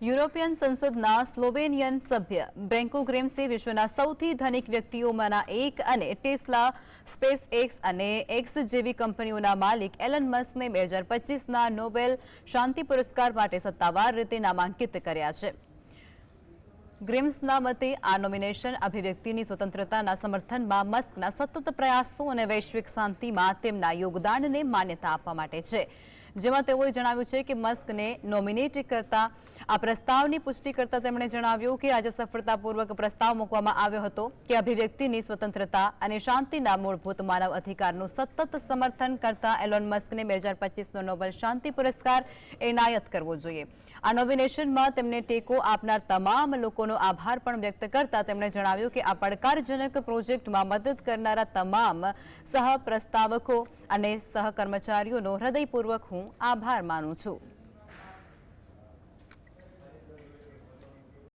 European સંસદના સ્લોવેનિયન સભ્ય બ્રેન્કો ગ્રેમ્સે વિશ્વના સૌથી ધનિક વ્યક્તિઓમાંના એક અને ટેસ્લા સ્પેસ એક્સ અને એક્સ જેવી કંપનીઓના માલિક એલન મસ્કને બે હજાર પચીસના નોબેલ શાંતિ પુરસ્કાર માટે સત્તાવાર રીતે નામાંકિત કર્યા છે. ગ્રિમ્સના મતે આ નોમિનેશન અભિવ્યક્તિની સ્વતંત્રતાના સમર્થનમાં મસ્કના સતત પ્રયાસો અને વૈશ્વિક શાંતિમાં તેમના યોગદાનને માન્યતા આપવા માટે છે. જેમાં તેઓએ જણાવ્યું છે કે મસ્કને નોમિનેટ કરતા આ પ્રસ્તાવની પુષ્ટિ કરતા તેમણે જણાવ્યું કે આજે સફળતાપૂર્વક પ્રસ્તાવ મૂકવામાં આવ્યો હતો કે અભિવ્યક્તિની સ્વતંત્રતા અને શાંતિના મૂળભૂત માનવ અધિકારનું સતત સમર્થન કરતા એલોન મસ્કને બે હજાર પચીસનો નોબેલ શાંતિ પુરસ્કાર એનાયત કરવો જોઈએ. આ નોમિનેશનમાં તેમને ટેકો આપનાર તમામ લોકોનો આભાર પણ વ્યક્ત કરતા તેમણે જણાવ્યું કે આ પડકારજનક પ્રોજેક્ટમાં મદદ કરનારા તમામ સહ પ્રસ્તાવકો અને સહકર્મચારીઓનો હૃદયપૂર્વક હું આભાર માનું છું.